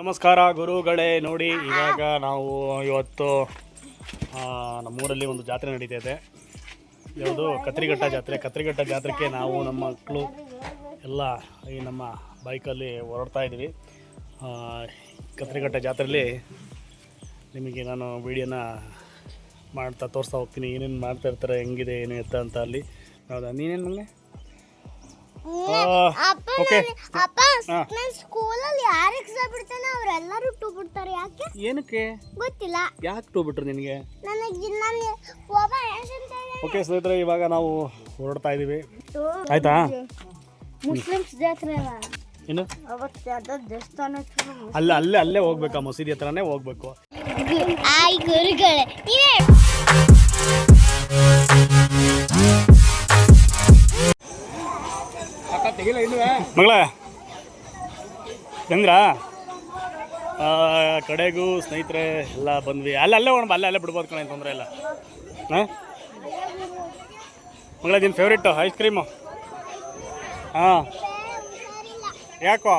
ನಮಸ್ಕಾರ ಗುರುಗಳೇ ನೋಡಿ ಇವಾಗ ನಾವು ಇವತ್ತು ನಮ್ಮೂರಲ್ಲಿ ಒಂದು ಜಾತ್ರೆ ನಡೀತಾ ಇದೆ ಯಾವುದು? ಕತ್ರಿಘಟ್ಟ ಜಾತ್ರೆ. ಕತ್ರಿಘಟ್ಟ ಜಾತ್ರೆಗೆ ನಾವು ನಮ್ಮ ಮಕ್ಕಳು ಎಲ್ಲ ಈ ನಮ್ಮ ಬೈಕಲ್ಲಿ ಹೊರಡ್ತಾ ಇದ್ದೀವಿ. ಕತ್ರಿಘಟ್ಟ ಜಾತ್ರೆಯಲ್ಲಿ ನಿಮಗೆ ನಾನು ವೀಡಿಯೋನ ಮಾಡ್ತಾ ತೋರಿಸ್ತಾ ಹೋಗ್ತೀನಿ. ಏನೇನು ಮಾಡ್ತಾ ಇರ್ತಾರೆ ಹೆಂಗಿದೆ ಏನು ಎತ್ತ ಅಂತ ಅಲ್ಲಿ. ಹೌದಾ? ನೀನೇನು ಅಪ್ಪ ಓಕೆ ನನ್- ಅಪ್ಪ ಹಾಂ. ನನ್ನ ಸ್ಕೂಲಲ್ಲಿ ಯಾರು ಎಕ್ಸಾಮ್ ಬಿಡ್ತಾನೆ ಅವರೆಲ್ಲರೂ ಟೂ ಬಿಡ್ತಾರೆ ಯಾಕೆ? ಏನಕ್ಕೆ? ಗೊತ್ತಿಲ್ಲ. ಯಾಕೆ ಟೂ ಬಿಟ್ರು ನಿನಗೆ ನನಗೆ ನನ್ನ ಒಬ್ಬ ಓಕೆ ಸ್ನೇಹಿತರೆ ಇವಾಗ ನಾವು ಹೊರಡ್ತಾ ಇದ್ದೀವಿ ಆಯ್ತಾ? ಮುಸ್ಲಿಮ್ಸ್ ಜಾತ್ರೆ ಯಾವ್ದೋ ದೇವಸ್ಥಾನ ಅಲ್ಲೇ ಅಲ್ಲೇ ಅಲ್ಲೇ ಹೋಗ್ಬೇಕಾ ಮಸೀದಿ ಹತ್ರನೇ ಹೋಗ್ಬೇಕು. ಆಯ್ ಗುರುಗಳೇ ಮಗಳ, ಚಂದ್ರ ಕಡೆಗೂ ಸ್ನೇಹಿತರೆ, ಎಲ್ಲ ಬಂದ್ವಿ. ಅಲ್ಲ, ಅಲ್ಲೇ ಒಣ ಅಲ್ಲೇ ಅಲ್ಲೇ ಬಿಡ್ಬೋದು ಕಣ ತೊಂದರೆ ಇಲ್ಲ. ಹಾಂ? ಮಗಳ ನಿನ್ನ ಫೇವ್ರೇಟು ಐಸ್ ಕ್ರೀಮು ಹಾಂ. ಯಾಕೋ?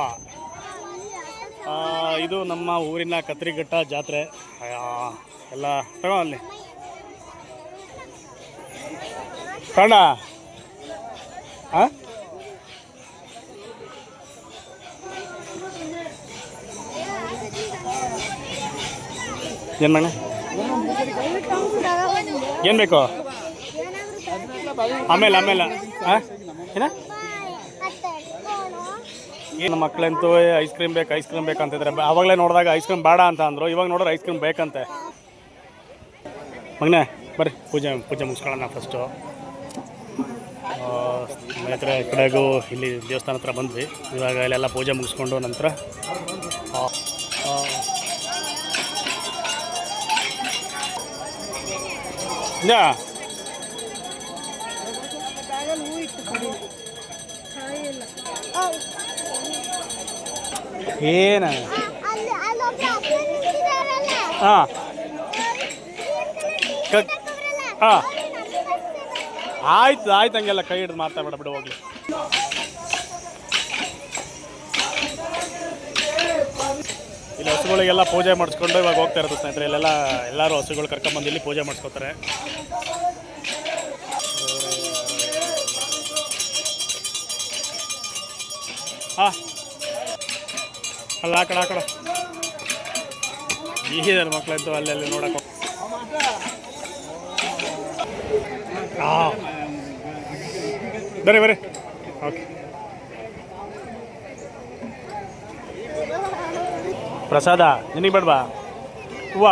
ಇದು ನಮ್ಮ ಊರಿನ ಕತ್ರಿಘಟ್ಟ ಜಾತ್ರೆ. ಎಲ್ಲ, ತಗೋ ಅಲ್ಲಿ. ಕಣ ಹಾಂ? ಏನು ಮಣ್ಣ ಏನು ಬೇಕು? ಆಮೇಲೆ ಆಮೇಲೆ. ಹಾಂ ಏನ? ಏನು ಮಕ್ಕಳಂತೂ ಐಸ್ ಕ್ರೀಮ್ ಬೇಕು ಐಸ್ ಕ್ರೀಮ್ ಬೇಕಂತಿದ್ರೆ ಆವಾಗಲೇ ನೋಡಿದಾಗ ಐಸ್ ಕ್ರೀಮ್ ಬೇಡ ಅಂತ ಅಂದರು. ಇವಾಗ ನೋಡಿದ್ರೆ ಐಸ್ ಕ್ರೀಮ್ ಬೇಕಂತೆ. ಮಗನೇ, ಬರ್ರಿ. ಪೂಜೆ ಪೂಜೆ ಮುಗಿಸ್ಕೊಳ್ಳೋಣ ಫಸ್ಟು ಸ್ನೇಹಿತರೆ ಕಡೆಗೂ ಇಲ್ಲಿ ದೇವಸ್ಥಾನ ಹತ್ರ ಬಂದ್ವಿ. ಇವಾಗ ಇಲ್ಲೆಲ್ಲ ಪೂಜೆ ಮುಗಿಸ್ಕೊಂಡು ನಂತರ ಆ, ಯಾ ಏನ ಹಾಂ ಹಾಂ ಆಯ್ತು ಆಯ್ತು ಹಂಗೆಲ್ಲ ಕೈ ಹಿಡಿದು ಮಾತಾಡ ಬಿಡು ಹೋಗ್ಲಿ. ಇಲ್ಲಿ ಹಸುಗಳಿಗೆಲ್ಲ ಪೂಜೆ ಮಾಡಿಸ್ಕೊಂಡು ಇವಾಗ ಹೋಗ್ತಾ ಇರೋದು ಸ್ನೇಹಿತರೆ. ಇಲ್ಲೆಲ್ಲ ಎಲ್ಲರೂ ಹಸುಗಳು ಕರ್ಕೊಂಬಂದು ಇಲ್ಲಿ ಪೂಜೆ ಮಾಡಿಸ್ಕೋತಾರೆ. ಹಾಂ ಅಲ್ಲ, ಆ ಕಡೆ ಆ ಕಡೆ. ಈಗಿದ್ದಾರೆ ಅಲ್ಲಿ ಅಲ್ಲೆಲ್ಲಿ ನೋಡಕ್ಕೆ ಹಾಂ ಬರೀ ಬರ್ರಿ ಓಕೆ ಪ್ರಸಾದ, ನಿನಗೆ ಬೇಡವಾ? ಹೂವ?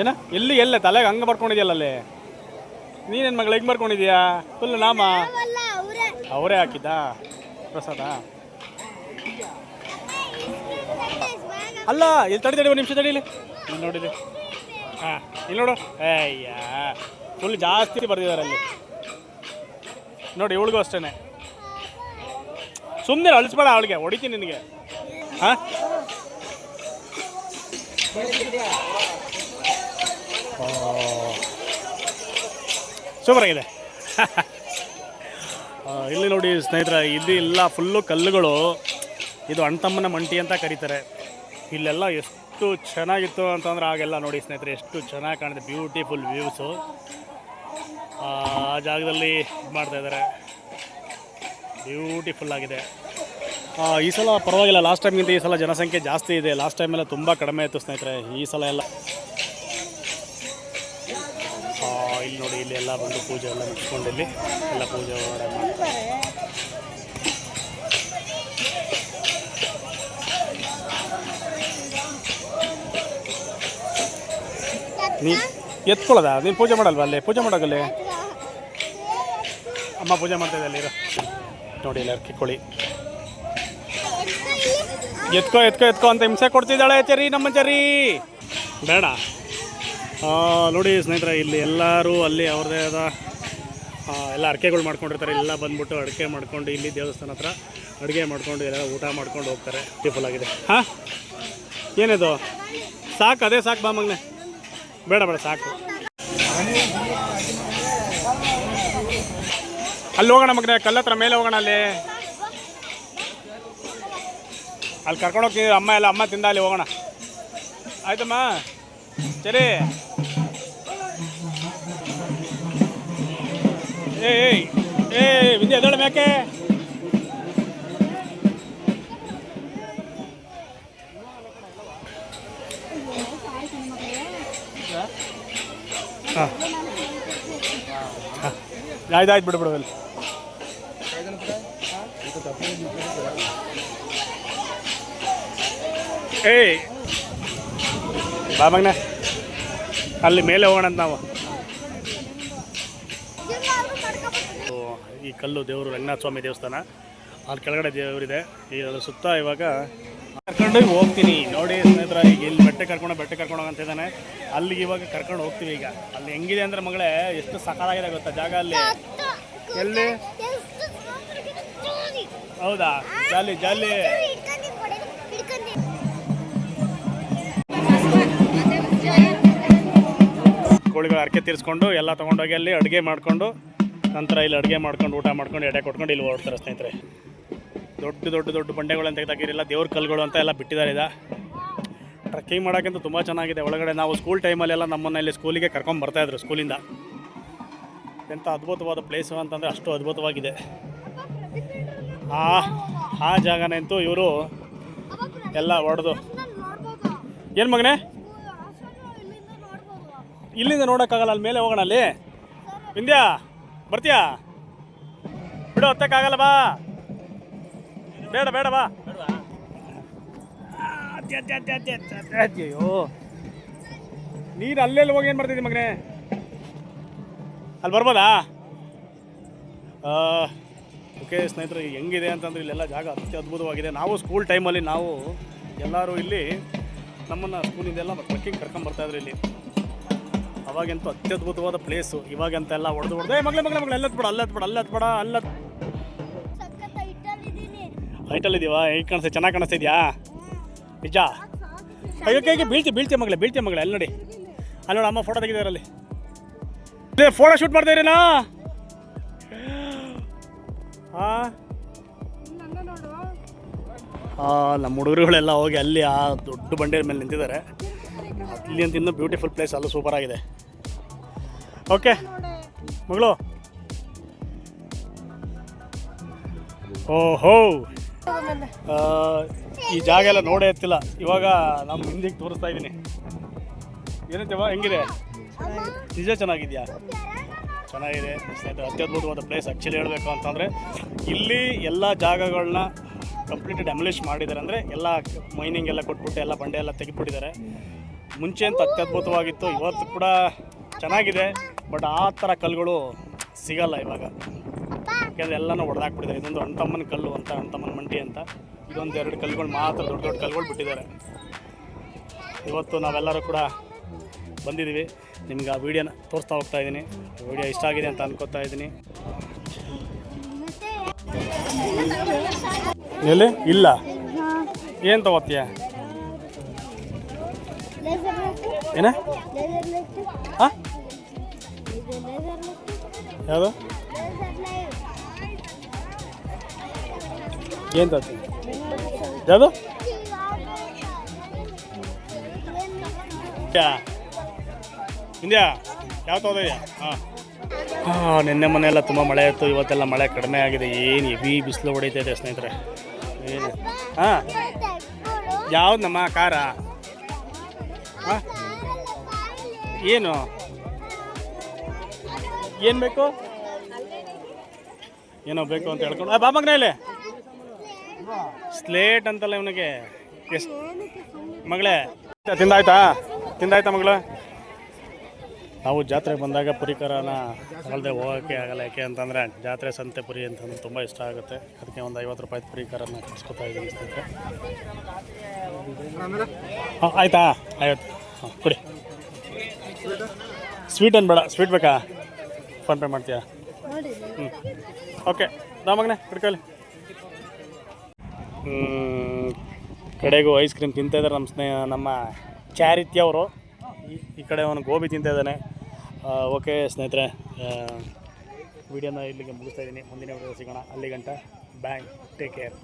ಏನ? ಎಲ್ಲಿ, ಎಲ್ಲ? ತಲೆಗೆ ಹಂಗೆ ಬರ್ಕೊಂಡಿದ್ಯಲ್ಲ ಅಲ್ಲಿ? ನೀನೇನು ಮಗಳು ಹೆಂಗೆ ಬರ್ಕೊಂಡಿದ್ಯಾ? ಫುಲ್ ನಾಮ? ಅವರೇ ಹಾಕಿದ್ದಾ ಪ್ರಸಾದ? ಅಲ್ಲ, ಇಲ್ಲಿ ತಡಿ ತಡಿ, ಒಂದು ನಿಮಿಷ ತಡೀಲಿ ಇಲ್ಲಿ. ನೋಡಿಲಿ ಹಾಂ, ಇಲ್ಲಿ ನೋಡು. ಅಯ್ಯ, ಫುಲ್ ಜಾಸ್ತಿ ಬರ್ದಿದ್ದಾರೆ ಅಲ್ಲಿ. ನೋಡಿ, ಇವಳಿಗೂ ಅಷ್ಟೇ ಸುಮ್ಮನೆ ಅಳಿಸ್ಬೇಡ ಅವಳಿಗೆ. ಹೊಡಿತೀನಿ ನಿನಗೆ. ಹಾಂ? ಸೂಪರ್ ಆಗಿದೆ. ಇಲ್ಲಿ ನೋಡಿ ಸ್ನೇಹಿತರೆ ಇಲ್ಲಿ ಎಲ್ಲ ಫುಲ್ಲು ಕಲ್ಲುಗಳು. ಇದು ಅಣ್ತಮ್ಮನ ಮಂಟಿ ಅಂತ ಕರೀತಾರೆ. ಇಲ್ಲೆಲ್ಲ ಎಷ್ಟು ಚೆನ್ನಾಗಿತ್ತು ಅಂತಂದ್ರೆ ಆಗೆಲ್ಲ ನೋಡಿ ಸ್ನೇಹಿತರೆ, ಎಷ್ಟು ಚೆನ್ನಾಗಿ ಕಾಣಿದೆ ಬ್ಯೂಟಿಫುಲ್ ವ್ಯೂಸು ಆ ಜಾಗದಲ್ಲಿ ಇದು ಮಾಡ್ತಾ ಇದ್ದಾರೆ. ಬ್ಯೂಟಿಫುಲ್ ಆಗಿದೆ. ಈ ಸಲ ಪರವಾಗಿಲ್ಲ. ಲಾಸ್ಟ್ ಟೈಮ್ಗಿಂತ ಈ ಸಲ ಜನಸಂಖ್ಯೆ ಜಾಸ್ತಿ ಇದೆ. ಲಾಸ್ಟ್ ಟೈಮೆಲ್ಲ ತುಂಬ ಕಡಿಮೆ ಇತ್ತು ಸ್ನೇಹಿತರೆ. ಈ ಸಲ ಎಲ್ಲ ಇಲ್ಲಿ ನೋಡಿ, ಇಲ್ಲಿ ಎಲ್ಲ ಬಂದು ಪೂಜೆ ಎಲ್ಲ ಮುಗಿಸ್ಕೊಂಡು ಇಲ್ಲಿ ಎಲ್ಲ ಪೂಜೆ ನೀ ಎತ್ಕೊಳ್ಳೋದಾ? ನೀನು ಪೂಜೆ ಮಾಡಲ್ವಾ ಅಲ್ಲಿ? ಪೂಜೆ ಮಾಡೋಕಲ್ಲಿ ಅಮ್ಮ ಪೂಜೆ ಮಾಡ್ತಾ ಅಲ್ಲಿರೋ ಅಲ್ಲಿ ನೋಡಿ ಎಲ್ಲ ಕಿಕ್ಕೊಳ್ಳಿ ಎತ್ಕೋ, ಎತ್ಕೊ ಎತ್ಕೊ ಅಂತ ಹಿಂಸೆ ಕೊಡ್ತಿದ್ದಾಳೆ ಚರಿ, ನಮ್ಮ ಚರಿ. ಬೇಡ. ನೋಡಿ ಸ್ನೇಹಿತರೆ, ಇಲ್ಲಿ ಎಲ್ಲರೂ ಅಲ್ಲಿ ಅವ್ರದ್ದೇ ಆದ ಎಲ್ಲ ಅಡಿಕೆಗಳು ಮಾಡ್ಕೊಂಡಿರ್ತಾರೆ. ಎಲ್ಲ ಬಂದ್ಬಿಟ್ಟು ಅಡಿಕೆ ಮಾಡ್ಕೊಂಡು ಇಲ್ಲಿ ದೇವಸ್ಥಾನ ಹತ್ರ ಅಡುಗೆ ಮಾಡ್ಕೊಂಡು ಎಲ್ಲ ಊಟ ಮಾಡ್ಕೊಂಡು ಹೋಗ್ತಾರೆ. ಬ್ಯೂಟಿಫುಲ್ ಆಗಿದೆ. ಹಾಂ? ಏನಿದು? ಸಾಕು, ಅದೇ ಸಾಕು ಬಾ ಮಗನೆ. ಬೇಡ ಬೇಡ, ಸಾಕು. ಅಲ್ಲಿ ಹೋಗೋಣ ಮಗನೆ ಕಲ್ಲತ್ರ ಮೇಲೆ ಹೋಗೋಣ ಅಲ್ಲಿ. ಅಲ್ಲಿ ಕರ್ಕೊಂಡು ಹೋಗ್ತೀನಿ. ಅಮ್ಮ ಎಲ್ಲ, ಅಮ್ಮ ತಿಂದ ಅಲ್ಲಿ ಹೋಗೋಣ. ಆಯ್ತಮ್ಮ? ಸರಿ ಏಯ್ ಏಯ್ ವಿದ್ಯೆ ಎದಳ ಮ್ಯಾಕೆ ಹಾಂ. ಆಯ್ತು ಆಯ್ತು, ಬಿಡು ಬಿಡು, ಅಲ್ಲಿ. ಏಯ್. ಬಾ ಮಗನ ಅಲ್ಲಿ ಮೇಲೆ ಹೋಗೋಣ ಅಂತ ನಾವು. ಈ ಕಲ್ಲು ದೇವರು ರಂಗನಾಥ ಸ್ವಾಮಿ ದೇವಸ್ಥಾನ. ಅಲ್ಲಿ ಕೆಳಗಡೆ ದೇವರಿದೆ. ಈ ಅದ್ರ ಸುತ್ತ ಇವಾಗ ಕರ್ಕೊಂಡು ಹೋಗ್ತೀನಿ. ನೋಡಿ ಸ್ನೇಹಿತರ ಈಗ ಇಲ್ಲಿ ಬೆಟ್ಟ ಕರ್ಕೊಂಡು ಬೆಟ್ಟೆ ಕರ್ಕೊಂಡು ಹೋಗಂತ ಇದ್ದಾನೆ. ಅಲ್ಲಿಗೆ ಇವಾಗ ಕರ್ಕೊಂಡು ಹೋಗ್ತೀವಿ ಈಗ. ಅಲ್ಲಿ ಹೆಂಗಿದೆ ಅಂದ್ರೆ ಮಗಳೇ ಎಷ್ಟು ಸಕಾಲಾಗಿದೆ ಗೊತ್ತಾ ಜಾಗ ಅಲ್ಲಿ? ಎಲ್ಲಿ? ಹೌದಾ? ಜಾಲಿ ಜಾಲಿ. ಕೋಳಿಗಳ ಅರ್ಕೆ ತೀರಿಸ್ಕೊಂಡು ಎಲ್ಲ ತೊಗೊಂಡೋಗಿ ಅಲ್ಲಿ ಅಡುಗೆ ಮಾಡಿಕೊಂಡು ನಂತರ ಇಲ್ಲಿ ಅಡುಗೆ ಮಾಡ್ಕೊಂಡು ಊಟ ಮಾಡ್ಕೊಂಡು ಎಡೆ ಕೊಟ್ಕೊಂಡು ಇಲ್ಲಿ ಓಡ್ತಾರೆ ಸ್ನೇಹಿತರೆ. ದೊಡ್ಡ ದೊಡ್ಡ ದೊಡ್ಡ ಬಂಡೆಗಳನ್ನು ಅಂತ ದೇವ್ರ ಕಲ್ಗಳು ಅಂತ ಎಲ್ಲ ಬಿಟ್ಟಿದ್ದಾರೆ ಇದು ಟ್ರಕ್ಕಿಂಗ್ ಮಾಡೋಕ್ಕಿಂತ ತುಂಬ ಚೆನ್ನಾಗಿದೆ. ಒಳಗಡೆ ನಾವು ಸ್ಕೂಲ್ ಟೈಮಲ್ಲೆಲ್ಲ ನಮ್ಮನ್ನ ಇಲ್ಲಿ ಸ್ಕೂಲಿಗೆ ಕರ್ಕೊಂಡು ಬರ್ತಾಯಿದ್ರು ಸ್ಕೂಲಿಂದ ಎಂಥ ಅದ್ಭುತವಾದ ಪ್ಲೇಸು ಅಂತಂದರೆ ಅಷ್ಟು ಅದ್ಭುತವಾಗಿದೆ. ಆ ಆ ಜಾಗನಂತೂ ಇವರು ಎಲ್ಲ ಹೊಡೆದು. ಏನು ಮಗನೇ? ಇಲ್ಲಿಂದ ನೋಡೋಕ್ಕಾಗಲ್ಲ, ಅಲ್ಲಿ ಮೇಲೆ ಹೋಗೋಣ ಅಲ್ಲಿ. ವಿಂದ್ಯಾ, ಬರ್ತೀಯಾ? ಬಿಡು, ಹತ್ತಕ್ಕಾಗಲ್ಲ, ಬಾ. ಬೇಡ ಬೇಡ, ಬಾ. ಅಯ್ಯೋ ನೀನು ಅಲ್ಲೆಲ್ಲಿ ಹೋಗಿ ಏನು ಮಾಡ್ತಿದ್ದೀನಿ ಮಗನೇ ಅಲ್ಲಿ ಬರ್ಬೋದಾ ಓಕೆ ಸ್ನೇಹಿತರೆ ಹೆಂಗಿದೆ ಅಂತಂದ್ರೆ ಇಲ್ಲೆಲ್ಲ ಜಾಗ ಅತ್ಯ ಅದ್ಭುತವಾಗಿದೆ ನಾವು ಸ್ಕೂಲ್ ಟೈಮಲ್ಲಿ ನಾವು ಎಲ್ಲರೂ ಇಲ್ಲಿ ನಮ್ಮನ್ನು ಸ್ಕೂಲಿಂದೆಲ್ಲ ಟ್ರೆಕ್ಕಿಂಗ್ ಕರ್ಕೊಂಬರ್ತಾಯಿದ್ರು ಇಲ್ಲಿ ಅವಾಗಂತೂ ಅತ್ಯದ್ಭುತವಾದ ಪ್ಲೇಸು ಇವಾಗಂತ ಎಲ್ಲ ಹೊಡೆದು ಹೊಡೆದು ಏ ಮಗಳೇ ಮಗಳೇ ಮಗಳೇ ಅಲ್ಲತ್ ಬಿಡ ಅಲ್ಲತ್ ಬಿಡ ಅಲ್ಲತ್ ಬಿಡ ಅಲ್ಲತ್ ಹೈಟಲ್ಲಿ ಇದೀವಾ ಹೇಗೆ ಕಾಣಿಸ್ತಾ ಚೆನ್ನಾಗಿ ಕಾಣಿಸ್ತಿದ್ಯಾ ನಿಜ? ಅಯ್ಯೋಕೆ ಕೈಗೆ ಬೀಳ್ತಿ ಬೀಳ್ತಿ ಮಗಳೇ ಬೀಳ್ತಿ ಮಗಳೇ ಅಲ್ಲಿ ನೋಡಿ. ಅಲ್ಲಿ ನೋಡಿ ಅಮ್ಮ ಫೋಟೋ ತೆಗಿದಾರೆ ಅಲ್ಲಿ. ಫೋಟೋ ಶೂಟ್ ಮಾಡ್ತಾ ನಾ ಹಾಂ ನಮ್ಮ ಹುಡುಗರುಗಳೆಲ್ಲ ಹೋಗಿ ಅಲ್ಲಿ ಆ ದೊಡ್ಡ ಬಂಡೆಯ ಮೇಲೆ ನಿಂತಿದ್ದಾರೆ. ಇಲ್ಲಿ ಅಂತ ಇನ್ನೂ ಬ್ಯೂಟಿಫುಲ್ ಪ್ಲೇಸ್ ಅಲ್ಲೂ ಸೂಪರ್ ಆಗಿದೆ. ಓಕೆ. ಮಗಳು. ಓಹೋ. ಈ ಜಾಗ ಎಲ್ಲ ನೋಡೇ ಇರ್ತಿಲ್ಲ. ಇವಾಗ ನಮ್ಮ ಹಿಂದಿಗೆ ತೋರಿಸ್ತಾ ಇದ್ದೀನಿ. ಏನಂತೇವ ಹೆಂಗಿದೆ? ನಿಜ ಚೆನ್ನಾಗಿದೆಯಾ? ಚೆನ್ನಾಗಿದೆ. ಸ್ನೇಹಿತರೆ, ಅತ್ಯದ್ಭುತವಾದ ಪ್ಲೇಸ್ ಆ್ಯಕ್ಚುಲಿ ಹೇಳಬೇಕು ಅಂತಂದರೆ, ಇಲ್ಲಿ ಎಲ್ಲ ಜಾಗಗಳನ್ನ ಕಂಪ್ಲೀಟ್ ಡೆಮಲಿಷ್ ಮಾಡಿದ್ದಾರೆ. ಅಂದರೆ ಎಲ್ಲ ಮೈನಿಂಗ್ ಎಲ್ಲ ಕೊಟ್ಬಿಟ್ಟು, ಎಲ್ಲ ಬಂಡೆ ಎಲ್ಲ ತೆಗೆದುಬಿಟ್ಟಿದ್ದಾರೆ. ಮುಂಚೆ ಅಂತ ಅತ್ಯದ್ಭುತವಾಗಿತ್ತು, ಇವತ್ತು ಕೂಡ ಚೆನ್ನಾಗಿದೆ. ಬಟ್ ಆ ಥರ ಕಲ್ಲುಗಳು ಸಿಗಲ್ಲ ಇವಾಗ. ಯಾಕೆಂದರೆ ಎಲ್ಲನೂ ಹೊಡೆದಾಕ್ಬಿಟ್ಟಿದ್ದಾರೆ ಇದೊಂದು ಅಣ್ತಮ್ಮನ ಕಲ್ಲು ಅಂತ ಅಣ್ತಮ್ಮನ ಮಂಟಿ ಅಂತ. ಇದೊಂದು ಎರಡು ಕಲ್ಲುಗಳು ಮಾತ್ರ ದೊಡ್ಡ ದೊಡ್ಡ ಕಲ್ಲುಗಳು ಬಿಟ್ಟಿದ್ದಾರೆ. ಇವತ್ತು ನಾವೆಲ್ಲರೂ ಕೂಡ ಬಂದಿದ್ದೀವಿ. ನಿಮ್ಗೆ ಆ ವಿಡಿಯೋನ ತೋರಿಸ್ತಾ ಹೋಗ್ತಾ ಇದ್ದೀನಿ. ವಿಡಿಯೋ ಇಷ್ಟ ಆಗಿದೆ ಅಂತ ಅನ್ಕೋತಾ ಇದ್ದೀನಿ. ಎಲ್ಲಿ? ಇಲ್ಲ. ಏನು ತಗೋತೀಯ? ಏನ? ಹಾಂ ಯಾವುದು? ಏನು ತಗೋತಿ ಯಾವುದು? ಇಂದ್ಯಾ, ಯಾವ ತಗೋದಿದ್ಯಾ ಹಾಂ. ಹಾಂ, ನಿನ್ನೆ ಮೊನ್ನೆ ಎಲ್ಲ ತುಂಬ ಮಳೆ ಇತ್ತು, ಇವತ್ತೆಲ್ಲ ಮಳೆ ಕಡಿಮೆ ಆಗಿದೆ, ಏನು ಹೆವಿ ಬಿಸಿಲು ಇದೆ ಸ್ನೇಹಿತರೆ. ಏನು? ಹಾಂ. ಯಾವ್ದು ನಮ್ಮ ಕಾರ? ಹಾಂ. ಏನು? ಏನು ಬೇಕು? ಏನೋ ಬೇಕು ಅಂತ ಹೇಳ್ಕೊಂಡು ಬಾ ಮಗನ ಇಲ್ಲಿ. ಸ್ಲೇಟ್ ಅಂತಲ್ಲ ಇವನಿಗೆ. ಎಷ್ಟು ಮಗಳೇ ತಿಂದಾಯ್ತಾ? ತಿಂದಾಯ್ತಾ ಮಗಳು? ನಾವು ಜಾತ್ರೆಗೆ ಬಂದಾಗ ಪುರಿಕರನ ಅಲ್ಲದೆ ಹೋಗೋಕ್ಕೆ ಆಗಲ್ಲ. ಯಾಕೆ ಅಂತಂದರೆ ಜಾತ್ರೆ ಸಂತೆ ಪುರಿ ಅಂತಂದ್ರೆ ತುಂಬ ಇಷ್ಟ ಆಗುತ್ತೆ. ಅದಕ್ಕೆ ಒಂದು ಐವತ್ತು ರೂಪಾಯಿ ಪುರಿಕರನ ಕಳಿಸ್ಕೊತಾ ಇದ್ದೀನಿ ಸ್ನೇಹಿತರೆ. ಹಾಂ, ಆಯಿತಾ? ಐವತ್ತು ಹಾಂ, ಕೊಡಿ. ಸ್ವೀಟ್ ಏನು ಬೇಡ ಸ್ವೀಟ್ ಬೇಕಾ? ಫೋನ್ಪೇ ಮಾಡ್ತೀಯಾ? ಹ್ಞೂ ಓಕೆ. ನಾ ಮಗನೇ, ಹಿಡ್ಕೊಳ್ಳಿ. ಕಡೆಗೂ ಐಸ್ ಕ್ರೀಮ್ ತಿಂತಾಯಿದ್ದಾರೆ ನಮ್ಮ ಸ್ನೇಹ, ನಮ್ಮ ಚಾರಿತ್ಯ ಅವರು. ಈ- ಕಡೆ ಅವನು ಗೋಬಿ ತಿಂತಾ ಇದ್ದಾನೆ. ಓಕೆ ಸ್ನೇಹಿತರೆ ವಿಡಿಯೋನ ಇಲ್ಲಿಗೆ ಮುಗಿಸ್ತಾ ಇದ್ದೀನಿ. ಮುಂದಿನ ವಿಡಿಯೋ ಸಿಗೋಣ. ಅಲ್ಲಿ ಗಂಟ. Bye take care